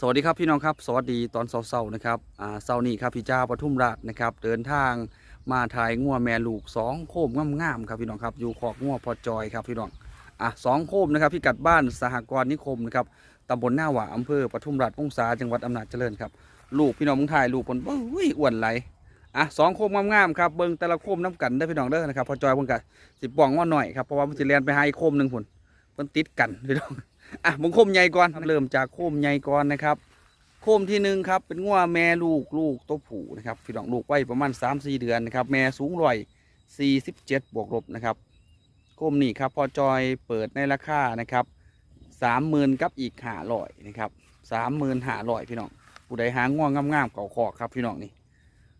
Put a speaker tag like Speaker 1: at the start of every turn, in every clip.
Speaker 1: สวัสดีครับพี่น้องครับ สวัสดีตอนเช้าๆนะครับอ่าเช้านี้ครับพี่เจ้าปทุมราชนะครับ เดินทางมาถ่ายงัวแม่ลูกสองโคมงามๆครับพี่น้องครับอยู่ขอกงัวพอจอยครับพี่น้องอะสองโคมนะครับพี่กัดบ้านสหกรณ์นิคมนะครับตำบลหน้าหว่าอำเภอปทุมราชพงษาจังหวัดอำนาจเจริญครับลูกพี่น้องมึงถ่ายลูกคนเบ้ยอ้วนไหลอะสองโคมงามๆครับเบิ่งแต่ละโคมน้ำกันได้พี่น้องเด้อนะครับพอจอยเพิ่นกะสิบปองว่าหน่อยครับเพราะว่ามันสิเรียนไปใหาอีกโคมหนึ่งพุ่นเพิ่นติดกันพี่น้อง อะมึงโคมใหญ่ก่อนเริ่มจากโคมใหญ่ก่อนนะครับ โคมที่หนึ่งครับ เป็นงัวแม่ลูกลูกตัวผู้นะครับพี่น้องลูกไว้ประมาณ3าสี่เดือนนะครับ แม่สูงร้อยสี่สิบเจ็ดบวกลบนะครับ โคมนี่ครับพอจอยเปิดในราคานะครับสามหมื่นกับอีกห้าร้อยนะครับสามหมื่นห้าร้อยพี่น้องผู้ใดหาง่วงงามๆเก่าคอกครับพี่น้องนี่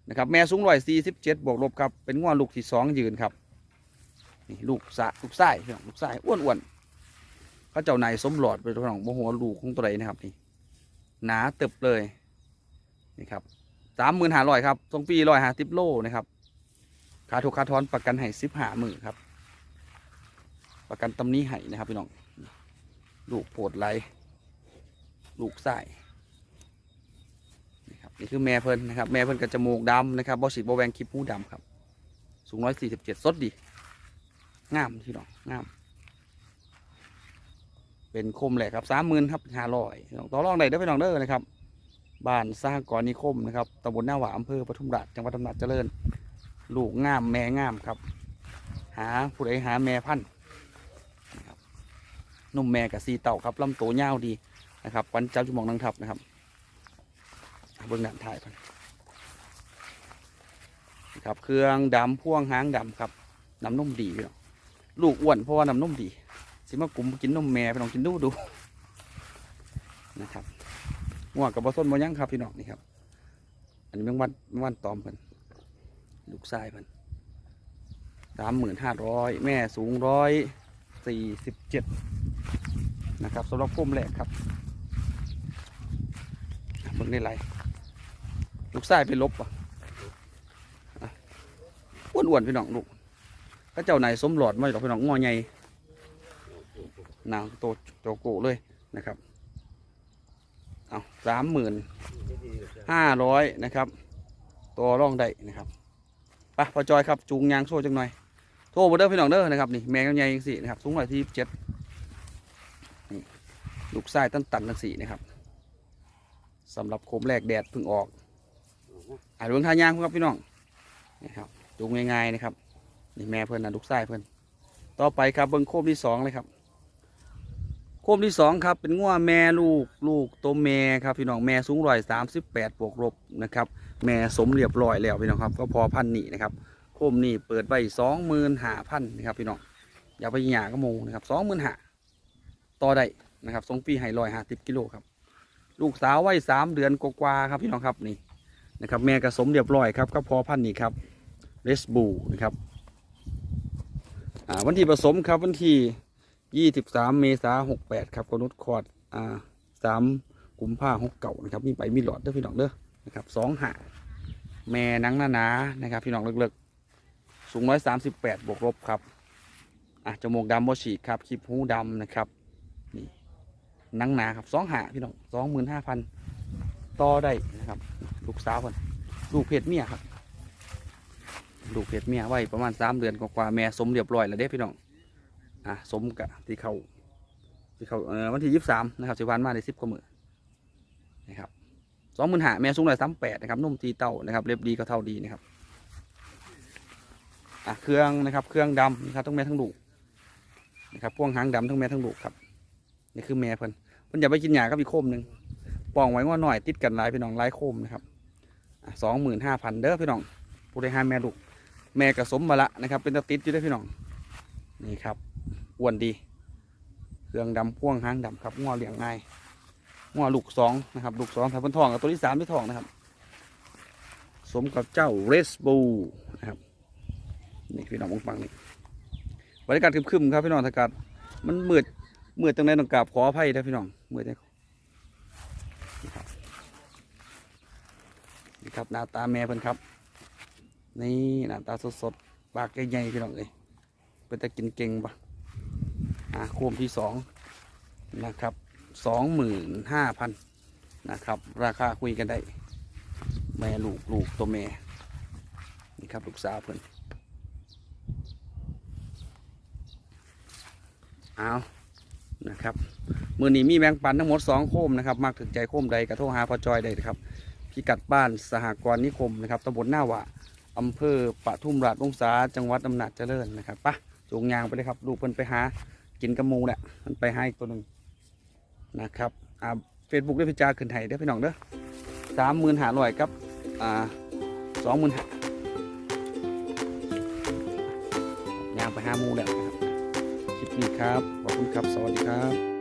Speaker 1: นะครับแม่สูงร้อยสี่สิบเจ็ดบวกลบครับเป็นง่วลูกที่สองยืนครับนี่ลูกสะลูกไส้พี่น้องลูกไส้อ้วนๆ เขาเจ้านายสมหลอดไปพี่น้องโมโหลูกของตัวใดนะครับนี่หนาเติบเลยนี่ครับสามหมื่นห้าร้อยครับทรงปีร้อยห้าสิบโลนะครับค่าถูกค่าทอนประกันให้สิบหาหมื่นครับ ประกันตำนี้ให้นะครับพี่น้องลูกโผดไหลลูกไส้นี่ครับนี่คือแม่เพิ่นนะครับ แม่เพิ่นกับจมูกดำนะครับบอสิบอแวงคลิปหูดำครับ สูงร้อยสี่สิบเจ็ดสดดีงามพี่น้องงาม เป็นคมแหละครับสามหมื่นครับห้าร้อยต่อรองได้เด้อพี่น้องเด้อนะครับบ้านสร้างกรณ์นิคมนะครับตำบลหน้าหวาอำเภอปทุมราชจังหวัดอำนาจเจริญ ลูกงามแม่งามครับ หาผู้ใดหาแม่พันธุ์นะครับนุ่มแม่กับซีเต่าครับลำตัวยาวดีนะครับปันเจ้าจุมองนังทับนะครับเบื้องหน้าถ่ายพันครับเครื่องดำพ่วงหางดำครับน้ำนุ่มดีพี่น้องลูกอ้วนเพราะว่าน้ำนุ่มดี สิมากลุ่มกินนมแม่พี่น้องกินดูดูนะครับง่วงกับบอส้นบอยังครับพี่น้องนี่ครับ อันนี้แมงวันแมงวันตอมเพิ่นลูกทรายเพิ่นสามหมื่นห้าร้อยแม่สูงร้อยสี่สิบเจ็ดนะครับสำหรับพุ่มแรกครับเบิ่งได้ไรลูกทรายไปลบอะอ้วนๆพี่น้องลูกก็เจ้าไหนสมหลอดไมาหรอกพี่น้องงอใหญ่ หนาวโตโจโกเลยนะครับเอาสามหมื่นห้าร้อยนะครับ ตัวร่องได้นะครับไปพอจอยครับจูงยางโซ่จังหน่อยโทรมาเด้อพี่น้องเด้อนะครับนี่แมงใหญ่ยังสี่นะครับสูงหน่อยที่เจ็ดนี่ลูกไส้ตันตันทั้งสี่นะครับสำหรับโคมแรกแดดเพิ่งออกอ่านเรื่องทายางครับพี่น้องนี่ครับจูงง่ายๆนะครับนี่แม่เพื่อนนะลูกไส้เพื่อนต่อไปครับเบิ้งโคมที่สองเลยครับ คมที่สองครับเป็นง่วแม่ลูกลูกตัวแม่ครับพี่น้องแม่สูงร้อยสามสิบแปดบวกลบนะครับแม่สมเรียบร้อยแล้วพี่น้องครับก็พอพันนี่นะครับโคมนี่เปิดไว้สองหมื่นห้าพันนะครับพี่น้องอย่าไปหยากระโมงนะครับสองหมื่นห้าต่อได้นะครับทรงปีไฮลอยห้าสิบกิโลครับลูกสาวไว้สามเดือนกว่าครับพี่น้องครับนี่นะครับแม่กระสมเรียบร้อยครับก็พอพันนี่ครับเลสบูนะครับอ่าวันที่ผสมครับวันที่ ยี่สิบสามเมษาหกแปดครับกนุดคอร์ดอ่าสามกุมภาหกเก่านะครับมีไปมีหลอดเด้อพี่น้องเด้อนะครับสองหาแม่นังหนานะครับ พี่น้องเลิกๆสูงร้อยสามสิบแปดบวกลบครับอะจมูกดำโมฉีกครับคลิปหูดำนะครับนี่นังนาครับสองหาพี่น้องสองหมื่นห้าพันต่อได้นะครับ ลูกสาวคนลูกเพศเมียครับลูกเพศเมียไว้ประมาณสามเดือนกว่าแม่สมเรียบร้อยแล้วเด้พี่น้อง อะสมกับที่เขาที่เขาเอ่อวันที่ยี่สิบสามนะครับสิวันมาในสิบกว่ามือนะครับสองหมื่นหาแม่สูงร้อยสามแปดนะครับนุ่มตีเต้านะครับเล็บดีก็เท่าดีนะครับอะเครื่องนะครับเครื่องดำนะครับทั้งแม่ทั้งลูกนะครับพ่วงหางดำทั้งแม่ทั้งลูกครับนี่คือแม่เพิ่นเพิ่นอย่าไปกินหยากับอีกโคมหนึ่งปองไว้ว่าหน่อยติดกันลายพี่น้องลายโคมนะครับสองหมื่นห้าพันเด้อพี่น้องผู้ได้ห้าแม่ลูกแม่กระสมมาละนะครับ เป็นตะติดอยู่เด้พี่น้องนี่ครับ อ้วนดีเครื่องดำพ่วงหางดำครับง้อเลี้ยงง่ายง้อลูกสองนะครับลูกสองถ้าเป็นทองกับตัวที่สามที่ทองนะครับ สมกับเจ้าเรสบูนะครับนี่พี่น้องมองฟังนี่บรรยากาศคึมๆครับพี่น้องอากาศมันมืดมืดตรงไหนต้องกราบขออภัยนะพี่น้องมืดจังนี่ครับนี่ครับหน้าตาแม่เพิ่นครับ นี่หน้าตาสดๆปากใหญ่ๆพี่น้องเอ้ยเป็นตะกินเก่งปะ อ่าโคมที่สองนะครับสองหมื่นห้าพันนะครับ ราคาคุยกันได้ แม่ลูกลูกตัวแม่นี่ครับลูกสาวเพิ่นเอานะครับมือนี้มีแบงปันทั้งหมดสองโคมนะครับมากถึงใจโคมใดกระโทหาพอจอยได้นะครับพิกัดบ้านสหกรณ์นิคมนะครับตำบลหน้าวะอำเภอปะทุมราชวงศาจังหวัดอำนาจเจริญนะครับปะจูงยางไปเลยครับ ลูกเพิ่นไปหา กินกระมูแหละมันไปให้ตัวหนึ่งนะครับอ่าเฟซบุ๊กได้พิจารขึ้นไห้ได้พี่น้องเด้อสามหมื่นหาลอยครับอ่าสองหมื่นหายางไปหามูแล้วนะครับคลิปนี้ครับ ขอบคุณครับ สวัสดีครับ